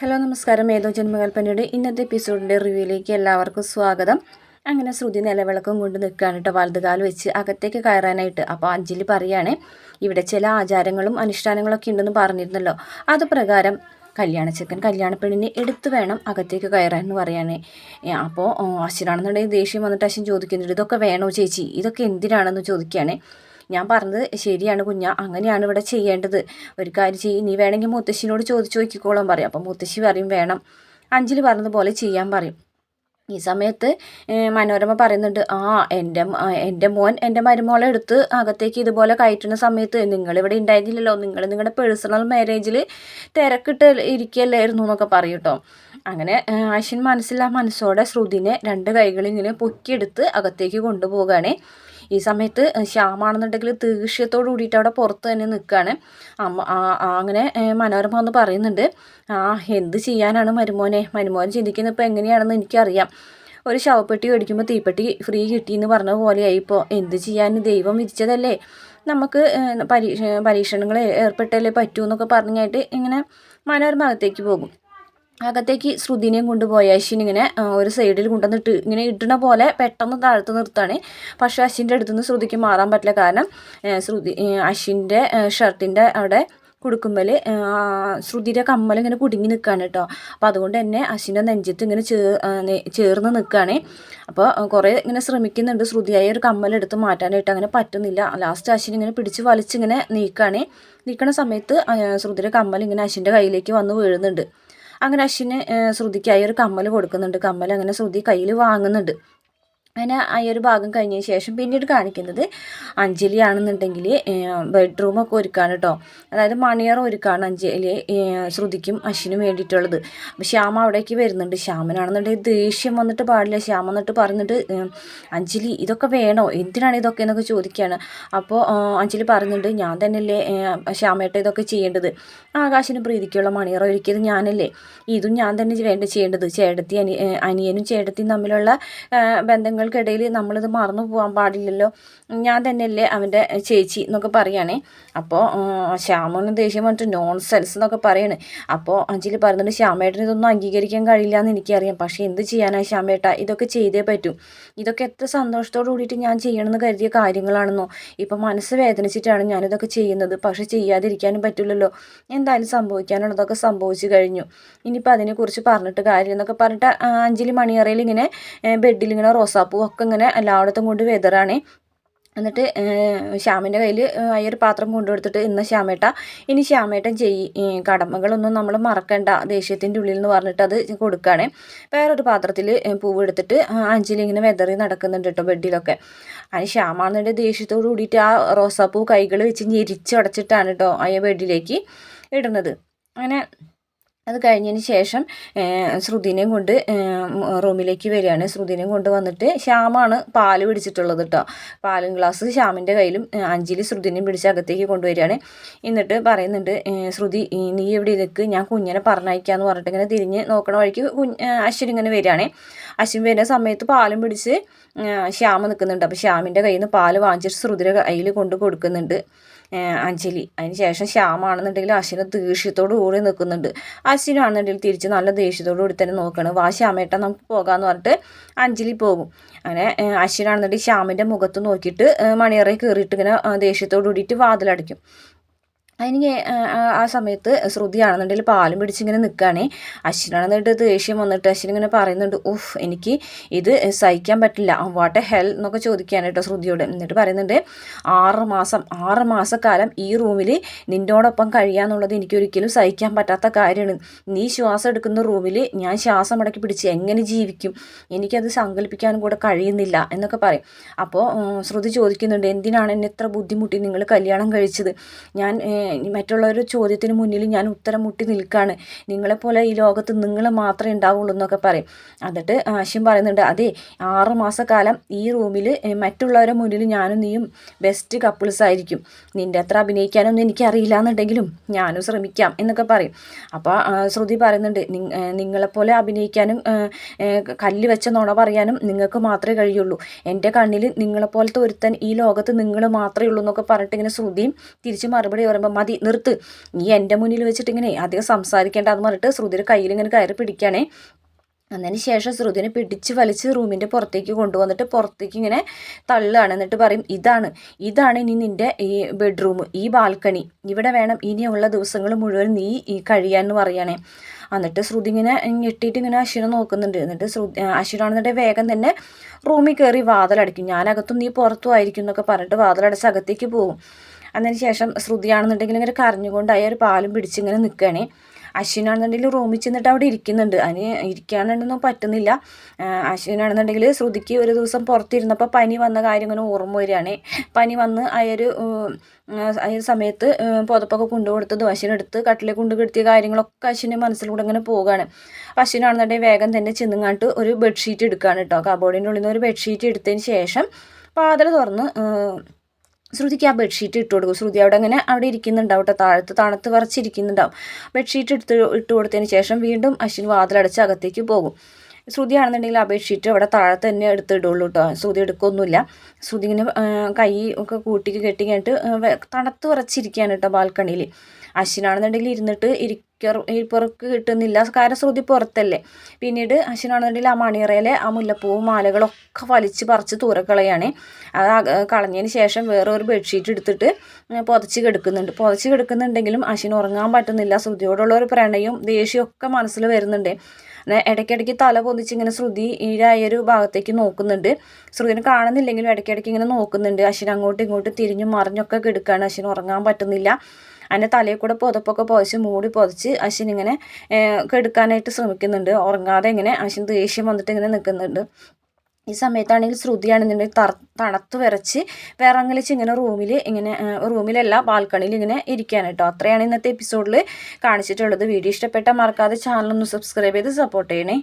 Hello നമസ്കാരം. ഏതോ ജന്മകൽപ്പനയുടെ ഇന്നത്തെ എപ്പിസോഡിന്റെ റിവ്യൂയിലേക്ക് എല്ലാവർക്കും സ്വാഗതം. അങ്ങനെ ശ്രുതി നിലവിളക്കം കൊണ്ട് നിൽക്കുകയാണ് കേട്ടോ വലതുകാൽ വെച്ച് അകത്തേക്ക് കയറാനായിട്ട്. അപ്പോൾ അഞ്ജലി പറയുകയാണേ ഇവിടെ ചില ആചാരങ്ങളും അനുഷ്ഠാനങ്ങളൊക്കെ ഉണ്ടെന്ന് പറഞ്ഞിരുന്നല്ലോ. അത് പ്രകാരം കല്യാണ ചെക്കൻ കല്യാണ കല്യാണപ്പെണ്ണിനെ എടുത്തു വേണം അകത്തേക്ക് കയറാൻ എന്ന് പറയാണ്. അപ്പോൾ അശ്വനാണെന്നുണ്ടെങ്കിൽ ദേഷ്യം വന്നിട്ട് അശ്വൻ ചോദിക്കുന്നുണ്ട് ഇതൊക്കെ വേണോ ചേച്ചി? ഇതൊക്കെ എന്തിനാണെന്ന് ചോദിക്കുകയാണ്. ഞാൻ പറഞ്ഞത് ശരിയാണ് കുഞ്ഞ അങ്ങനെയാണ് ഇവിടെ ചെയ്യേണ്ടത്. ഒരു കാര്യം ചെയ്യും നീ വേണമെങ്കിൽ മുത്തശ്ശിനോട് ചോദിച്ചു നോക്കിക്കോളാൻ പറയും. അപ്പം മുത്തശ്ശി പറയും വേണം. അഞ്ചിൽ പറഞ്ഞതുപോലെ ചെയ്യാൻ പറയും. ഈ സമയത്ത് മനോരമ പറയുന്നുണ്ട് ആ എന്റെ എന്റെ മോൻ എന്റെ മരുമോളെ എടുത്ത് അകത്തേക്ക് ഇതുപോലെ കയറ്റുന്ന സമയത്ത് നിങ്ങളിവിടെ ഉണ്ടായിരുന്നില്ലല്ലോ. നിങ്ങൾ നിങ്ങളുടെ പേഴ്സണൽ മാരേജിൽ തിരക്കിട്ട് ഇരിക്കുകയല്ലായിരുന്നു എന്നൊക്കെ പറയും കേട്ടോ. അങ്ങനെ ആശിൻ മനസ്സിലാ മനസ്സോടെ ശ്രുതിനെ രണ്ട് കൈകളിങ്ങനെ പൊക്കിയെടുത്ത് അകത്തേക്ക് കൊണ്ടുപോവുകയാണേ. ഈ സമയത്ത് ശ്യാമാണെന്നുണ്ടെങ്കിൽ തീർച്ചയത്തോട് കൂടിയിട്ട് അവിടെ പുറത്ത് തന്നെ നിൽക്കുകയാണ് അമ്മ അങ്ങനെ മനോരമ ഒന്ന് പറയുന്നുണ്ട് ആ എന്ത് ചെയ്യാനാണ് മരുമോനെ? മരുമോൻ ചിന്തിക്കുന്നത് ഇപ്പോൾ എങ്ങനെയാണെന്ന് എനിക്കറിയാം. ഒരു ശവപ്പെട്ടി മേടിക്കുമ്പോൾ തീപ്പെട്ടി ഫ്രീ കിട്ടി എന്ന് പറഞ്ഞ പോലെയായി ഇപ്പോൾ എന്ത് ചെയ്യാൻ ദൈവം വിധിച്ചതല്ലേ? നമുക്ക് പരീക്ഷ പരീക്ഷണങ്ങൾ ഏർപ്പെട്ടല്ലേ പറ്റൂ എന്നൊക്കെ പറഞ്ഞായിട്ട് ഇങ്ങനെ മനോരമ അകത്തേക്ക് പോകും. അകത്തേക്ക് ശ്രുതിനെയും കൊണ്ടുപോയി അശ്വിൻ ഇങ്ങനെ ഒരു സൈഡിൽ കൊണ്ടുവന്നിട്ട് ഇങ്ങനെ ഇട്ടണ പോലെ പെട്ടെന്ന് താഴ്ത്ത് നിർത്താണ് പക്ഷേ അശ്വിന്റെ അടുത്തു നിന്ന് ശ്രുതിക്ക് മാറാൻ പറ്റില്ല. കാരണം ശ്രുതി അശ്വിന്റെ ഷർട്ടിന്റെ അവിടെ കൊടുക്കുമ്പോൾ ശ്രുതിയുടെ കമ്മൽ ഇങ്ങനെ കുടുങ്ങി നിൽക്കുകയാണ് കേട്ടോ. അപ്പോൾ അതുകൊണ്ട് തന്നെ അശ്വിന്റെ നെഞ്ചത്ത് ഇങ്ങനെ ചേർ ചേർന്ന് നിൽക്കുകയാണ് അപ്പോൾ കുറേ ഇങ്ങനെ ശ്രമിക്കുന്നുണ്ട്. ശ്രുതിയായ ഒരു കമ്മലെടുത്ത് മാറ്റാനായിട്ട് അങ്ങനെ പറ്റുന്നില്ല. ലാസ്റ്റ് അശ്വിൻ ഇങ്ങനെ പിടിച്ച് വലിച്ചിങ്ങനെ നീക്കുകയാണ് നീക്കണ. സമയത്ത് ശ്രുതിയുടെ കമ്മൽ ഇങ്ങനെ അശ്വിന്റെ കയ്യിലേക്ക് വന്ന് വീഴുന്നുണ്ട്. അങ്ങനെ അശ്വിന് ശ്രുതിക്കായി ഒരു കമ്മൽ കൊടുക്കുന്നുണ്ട്. കമ്മൽ അങ്ങനെ ശ്രുതി കയ്യിൽ വാങ്ങുന്നുണ്ട്. അങ്ങനെ ആ ഒരു ഭാഗം കഴിഞ്ഞതിന് ശേഷം പിന്നീട് കാണിക്കുന്നത് അഞ്ജലി ആണെന്നുണ്ടെങ്കിൽ ബെഡ്റൂമൊക്കെ ഒരുക്കാണ് കേട്ടോ അതായത് മണിയറ ഒരുക്കാണ് അഞ്ജലി ശ്രുതിക്കും അശ്വിനും വേണ്ടിയിട്ടുള്ളത്. അപ്പോൾ ശ്യാമ അവിടേക്ക് വരുന്നുണ്ട്. ശ്യാമനാണെന്നുണ്ടെങ്കിൽ ദേഷ്യം വന്നിട്ട് പാടില്ല. ശ്യാമ എന്നിട്ട് പറഞ്ഞിട്ട് അഞ്ജലി ഇതൊക്കെ വേണോ? എന്തിനാണ് ഇതൊക്കെ എന്നൊക്കെ ചോദിക്കുകയാണ്. അപ്പോൾ അഞ്ജലി പറയുന്നുണ്ട് ഞാൻ തന്നെയല്ലേ ശ്യാമേട്ട ഇതൊക്കെ ചെയ്യേണ്ടത്? ആകാശിന് പ്രീതിക്കുള്ള മണിയറ ഒരുക്കിയത് ഞാനല്ലേ? ഇതും ഞാൻ തന്നെ വേണ്ട ചെയ്യേണ്ടത്. ചേട്ടത്തി അനി അനിയനും ചേട്ടത്തിയും തമ്മിലുള്ള ബന്ധങ്ങൾ നമ്മൾക്കിടയിൽ നമ്മളിത് മറന്നു പോകാൻ പാടില്ലല്ലോ. ഞാൻ തന്നെയല്ലേ അവന്റെ ചേച്ചി എന്നൊക്കെ പറയുകയാണേ അപ്പോൾ ശ്യാമോന് ദേഷ്യം പറഞ്ഞിട്ട് നോൺ സെൻസ് എന്നൊക്കെ പറയാണ്. അപ്പോൾ അഞ്ജലി പറയുന്നുണ്ട് ശ്യാമേട്ടന് ഇതൊന്നും അംഗീകരിക്കാൻ കഴിയില്ല എന്ന് എനിക്കറിയാം. പക്ഷേ എന്ത് ചെയ്യാനാണ് ശ്യാമേട്ട? ഇതൊക്കെ ചെയ്തേ പറ്റൂ. ഇതൊക്കെ എത്ര സന്തോഷത്തോടു കൂടിയിട്ട് ഞാൻ ചെയ്യണമെന്ന് കരുതിയ കാര്യങ്ങളാണെന്നോ? ഇപ്പം മനസ്സ് വേദനിച്ചിട്ടാണ് ഞാനിതൊക്കെ ചെയ്യുന്നത്. പക്ഷേ ചെയ്യാതിരിക്കാനും പറ്റില്ലല്ലോ എന്തായാലും സംഭവിക്കാനുള്ളതൊക്കെ സംഭവിച്ചു കഴിഞ്ഞു. ഇനിയിപ്പോൾ അതിനെക്കുറിച്ച് പറഞ്ഞിട്ട് കാര്യം എന്നൊക്കെ പറഞ്ഞിട്ട് അഞ്ജലി മണിയറയിൽ ഇങ്ങനെ ബെഡിൽ ഇങ്ങനെ റോസാപ്പൂ ഒക്കെ ഇങ്ങനെ എല്ലായിടത്തും കൊണ്ട് വെതറാണ്. എന്നിട്ട് ശ്യാമിന്റെ കയ്യിൽ അയ്യൊരു പാത്രം കൊണ്ടുകൊടുത്തിട്ട് ഇന്ന് ശ്യാമേട്ട ഇനി ശ്യാമേട്ടൻ ചെയ് കടമകളൊന്നും നമ്മൾ മറക്കണ്ട. ദേഷ്യത്തിന്റെ ഉള്ളിൽ എന്ന് പറഞ്ഞിട്ട് അത് കൊടുക്കുകയാണ് വേറൊരു പാത്രത്തിൽ പൂവ് എടുത്തിട്ട് അഞ്ചിൽ ഇങ്ങനെ വെതറി നടക്കുന്നുണ്ട് കേട്ടോ ബെഡിലൊക്കെ. അതിന് ശ്യാമാണെന്നുണ്ട് ദേഷ്യത്തോട് കൂടിയിട്ട് ആ റോസാപ്പൂ കൈകൾ വെച്ച് ഞെരിച്ചടച്ചിട്ടാണ് കേട്ടോ ആ ബെഡിലേക്ക് ഇടുന്നത്. അങ്ങനെ അത് കഴിഞ്ഞതിന് ശേഷം ശ്രുതിനെയും കൊണ്ട് റൂമിലേക്ക് വരികയാണ്. ശ്രുതിനെയും കൊണ്ട് വന്നിട്ട് ശ്യാമാണ് പാൽ പിടിച്ചിട്ടുള്ളത് കേട്ടോ പാലും ഗ്ലാസ് ശ്യാമിന്റെ കയ്യിലും അഞ്ജലി ശ്രുതിനെയും പിടിച്ച് അകത്തേക്ക് കൊണ്ടുവരികയാണ്. എന്നിട്ട് പറയുന്നുണ്ട് ശ്രുതി നീ എവിടെ നിൽക്ക് ഞാൻ കുഞ്ഞിനെ പറഞ്ഞയക്കാന്ന് പറഞ്ഞിട്ട് ഇങ്ങനെ തിരിഞ്ഞ് നോക്കണ വഴിക്ക് അശ്വിൻ ഇങ്ങനെ വരികയാണ്. അശ്വിൻ വരുന്ന സമയത്ത് പാലും പിടിച്ച് ശ്യാമ നിൽക്കുന്നുണ്ട് അപ്പോൾ ശ്യാമിന്റെ കയ്യിൽ നിന്ന് പാൽ വാങ്ങിച്ചിട്ട് ശ്രുതിയുടെ കയ്യിൽ കൊണ്ട് കൊടുക്കുന്നുണ്ട് അഞ്ജലി. അതിന് ശേഷം ശ്യാമാണെന്നുണ്ടെങ്കിൽ അശ്വിനെ ദേഷ്യത്തോടു കൂടി നിൽക്കുന്നുണ്ട് അശ്വിനാണെന്നുണ്ടെങ്കിൽ തിരിച്ച് നല്ല ദേഷ്യത്തോടു കൂടി തന്നെ നോക്കണം. വാ ശ്യാമേട്ട നമുക്ക് പോകാമെന്ന് പറഞ്ഞിട്ട് അഞ്ജലി പോകും. അങ്ങനെ അശ്വിനാണെന്നുണ്ടെങ്കിൽ ശ്യാമിന്റെ മുഖത്ത് നോക്കിയിട്ട് മണിയറയിൽ കയറിയിട്ട് ഇങ്ങനെ ദേഷ്യത്തോടു കൂടിയിട്ട് വാതിലടയ്ക്കും. അതിന് ആ സമയത്ത് ശ്രുതിയാണെന്നുണ്ടെങ്കിൽ പാലും പിടിച്ചിങ്ങനെ നിൽക്കുകയാണ് അശ്വിനാണെന്നിട്ട് ദേഷ്യം വന്നിട്ട് അശ്വിൻ ഇങ്ങനെ പറയുന്നുണ്ട് ഉഫ് എനിക്ക് ഇത് സഹിക്കാൻ പറ്റില്ല. വാട്ട് എ ഹെൽ എന്നൊക്കെ ചോദിക്കുകയാണ് കേട്ടോ ശ്രുതിയോട്. എന്നിട്ട് പറയുന്നുണ്ട് ആറ് മാസം ആറ് മാസക്കാലം ഈ റൂമിൽ നിന്നോടൊപ്പം കഴിയാന്നുള്ളത് എനിക്കൊരിക്കലും സഹിക്കാൻ പറ്റാത്ത കാര്യമാണ്. നീ ശ്വാസം എടുക്കുന്ന റൂമിൽ ഞാൻ ശ്വാസം അടക്കി പിടിച്ച് എങ്ങനെ ജീവിക്കും? എനിക്കത് സങ്കല്പിക്കാനും കൂടെ കഴിയുന്നില്ല എന്നൊക്കെ പറയും. അപ്പോൾ ശ്രുതി ചോദിക്കുന്നുണ്ട് എന്തിനാണ് എന്നെ ഇത്ര ബുദ്ധിമുട്ടി നിങ്ങൾ കല്യാണം കഴിച്ചത്? ഞാൻ മറ്റുള്ളവരുടെ ചോദ്യത്തിന് മുന്നിൽ ഞാൻ ഉത്തരം മുട്ടി നിൽക്കുകയാണ് നിങ്ങളെപ്പോലെ ഈ ലോകത്ത് നിങ്ങൾ മാത്രമേ ഉണ്ടാവുള്ളൂ എന്നൊക്കെ പറയും. എന്നിട്ട് ആശയം പറയുന്നുണ്ട് അതെ ആറ് മാസക്കാലം ഈ റൂമിൽ മറ്റുള്ളവരുടെ മുന്നിൽ ഞാനും നീയും ബെസ്റ്റ് കപ്പിൾസ് ആയിരിക്കും. നിന്റെ അത്ര അഭിനയിക്കാനൊന്നും എനിക്കറിയില്ല എന്നുണ്ടെങ്കിലും ഞാനും ശ്രമിക്കാം എന്നൊക്കെ പറയും. അപ്പോൾ ശ്രുതി പറയുന്നുണ്ട് നിങ്ങളെപ്പോലെ അഭിനയിക്കാനും കല്ല് വെച്ച നുണ പറയാനും നിങ്ങൾക്ക് മാത്രമേ കഴിയുള്ളൂ. എന്റെ കണ്ണിൽ നിങ്ങളെപ്പോലത്തെ ഒരുത്തൻ ഈ ലോകത്ത് നിങ്ങൾ മാത്രമേ ഉള്ളൂ എന്നൊക്കെ പറഞ്ഞിട്ട് ഇങ്ങനെ ശ്രുതിയും തിരിച്ച് മറുപടി പറയുമ്പോൾ മതി നിർത്ത്. നീ എന്റെ മുന്നിൽ വെച്ചിട്ട് ഇങ്ങനെ അധികം സംസാരിക്കേണ്ട എന്ന് പറഞ്ഞിട്ട് ശ്രുതിയുടെ കയ്യിൽ ഇങ്ങനെ കയറി പിടിക്കുകയാണേ. അതിന് ശേഷം ശ്രുതിനെ പിടിച്ച് വലിച്ച് റൂമിന്റെ പുറത്തേക്ക് കൊണ്ടുവന്നിട്ട് പുറത്തേക്ക് ഇങ്ങനെ തള്ളുകയാണ്. എന്നിട്ട് പറയും ഇതാണ് ഇതാണ് ഇനി നിന്റെ ഈ ബെഡ്റൂം ഈ ബാൽക്കണി. ഇവിടെ വേണം ഇനിയുള്ള ദിവസങ്ങൾ മുഴുവൻ നീ ഈ കഴിയാന്ന് പറയണേ എന്നിട്ട് ശ്രുതി ഇങ്ങനെ ഞെട്ടിയിട്ട് ഇങ്ങനെ അശ്വിനെ നോക്കുന്നുണ്ട്. എന്നിട്ട് ശ്രുതി അശ്വിനാണെന്നുണ്ടെങ്കിൽ വേഗം തന്നെ റൂമിൽ കയറി വാതിലടയ്ക്കും. ഞാനകത്തും നീ പുറത്തും ആയിരിക്കും എന്നൊക്കെ പറഞ്ഞിട്ട് വാതിലടച്ച് അകത്തേക്ക് പോകും. അതിന് ശേഷം ശ്രുതിയാണെന്നുണ്ടെങ്കിൽ ഇങ്ങനെ കരഞ്ഞുകൊണ്ട് അയാൾ പാലും പിടിച്ചിങ്ങനെ നിൽക്കുകയാണ് അശ്വിനാണെന്നുണ്ടെങ്കിൽ റൂമിൽ ചെന്നിട്ട് അവിടെ ഇരിക്കുന്നുണ്ട്. അതിന് ഇരിക്കാനുണ്ടെന്നും പറ്റുന്നില്ല. അശ്വിനാണെന്നുണ്ടെങ്കിൽ ശ്രുതിക്ക് ഒരു ദിവസം പുറത്തിരുന്നപ്പോൾ പനി വന്ന കാര്യം ഇങ്ങനെ ഓർമ്മ വരികയാണ്. പനി വന്ന് അയൊരു ആ സമയത്ത് പുതപ്പൊക്കെ കൊണ്ടുകൊടുത്തതും അശ്വിനെടുത്ത് കട്ടിലെ കൊണ്ട് കിടത്തിയ കാര്യങ്ങളൊക്കെ അശ്വിന്റെ മനസ്സിലൂടെ ഇങ്ങനെ പോവുകയാണ് അപ്പം അശ്വിനാണെന്നുണ്ടെങ്കിൽ വേഗം തന്നെ ചെന്നുങ്ങാണ്ട് ഒരു ബെഡ്ഷീറ്റ് എടുക്കുകയാണ് കേട്ടോ കബോർഡിന്റെ ഉള്ളിൽ നിന്ന് ഒരു ബെഡ്ഷീറ്റ് എടുത്തതിന് ശേഷം വാതിൽ തുറന്ന് ശ്രുതിക്ക് ആ ബെഡ്ഷീറ്റ് ഇട്ട് കൊടുക്കും. ശ്രുതി അവിടെ അങ്ങനെ അവിടെ ഇരിക്കുന്നുണ്ടാവും കേട്ടോ താഴത്ത് തണുത്ത് വറച്ചിരിക്കുന്നുണ്ടാവും ബെഡ്ഷീറ്റ് എടുത്ത് ഇട്ട് കൊടുത്തതിന് ശേഷം വീണ്ടും അശ്വിൻ വാതിലടച്ച് അകത്തേക്ക് പോകും. ശ്രുതി അപേക്ഷിച്ചിട്ട് അവിടെ താഴെ തന്നെ എടുത്തിടുള്ളൂ കേട്ടോ ശ്രുതി എടുക്കൊന്നുമില്ല. ശ്രുതി ഇങ്ങനെ കൈ ഒക്കെ കൂട്ടി കെട്ടി കഴിഞ്ഞിട്ട് തണുത്ത് വിറച്ചിരിക്കുകയാണ് കേട്ടോ ബാൽക്കണിയിൽ. അശ്വിനാണെന്നുണ്ടെങ്കിൽ ഇരുന്നിട്ട് ഇരിക്കർ ഇരിപ്പുറക്ക് കിട്ടുന്നില്ല. കാരണം ശ്രുതി പുറത്തല്ലേ. പിന്നീട് അശ്വിനാണെന്നുണ്ടെങ്കിൽ ആ മണിയറയിലെ ആ മുല്ലപ്പൂവും മാലകളൊക്കെ വലിച്ച് പറിച്ച് തൂരക്കളയാണ്. അത് കളഞ്ഞതിന് ശേഷം വേറെ ഒരു ബെഡ്ഷീറ്റ് എടുത്തിട്ട് പുതച്ച് കിടക്കുന്നുണ്ട്. പുതച്ച് കിടക്കുന്നുണ്ടെങ്കിലും അശ്വിന് ഉറങ്ങാൻ പറ്റുന്നില്ല. ശ്രുതിയോടുള്ള ഒരു പ്രണയവും ദേഷ്യമൊക്കെ മനസ്സിൽ വരുന്നുണ്ട്. ഇടയ്ക്കിടയ്ക്ക് തല പൊന്നിച്ച് ഇങ്ങനെ ശ്രുതി ഒരു ഭാഗത്തേക്ക് നോക്കുന്നുണ്ട്. ശ്രുതിനെ കാണുന്നില്ലെങ്കിലും ഇടയ്ക്കിടയ്ക്ക് ഇങ്ങനെ നോക്കുന്നുണ്ട്. അശ്വിൻ അങ്ങോട്ടും ഇങ്ങോട്ടും തിരിഞ്ഞും മറിഞ്ഞൊക്കെ കിടക്കുകയാണ് അശ്വിന് ഉറങ്ങാൻ പറ്റുന്നില്ല. അതിന്റെ തലയിൽ കൂടെ പുതപ്പൊക്കെ പുതച്ച് മൂടി പുതച്ച് അശ്വിൻ ഇങ്ങനെ കെടുക്കാനായിട്ട് ശ്രമിക്കുന്നുണ്ട്. ഉറങ്ങാതെ ഇങ്ങനെ അശ്വിൻ ദേഷ്യം വന്നിട്ട് ഇങ്ങനെ നിൽക്കുന്നുണ്ട്. ഈ സമയത്താണെങ്കിൽ ശ്രുതിയാണെന്നുണ്ടെങ്കിൽ തറ തണുത്ത് വിറച്ച് വിറങ്ങലിച്ച് ഇങ്ങനെ റൂമിൽ ഇങ്ങനെ റൂമിലല്ല ബാൽക്കണിയിൽ ഇങ്ങനെ ഇരിക്കാൻ കേട്ടോ. അത്രയാണ് ഇന്നത്തെ എപ്പിസോഡിൽ കാണിച്ചിട്ടുള്ളത്. വീഡിയോ ഇഷ്ടപ്പെട്ടാൽ മറക്കാതെ ചാനലൊന്ന് സബ്സ്ക്രൈബ് ചെയ്ത് സപ്പോർട്ട് ചെയ്യണേ.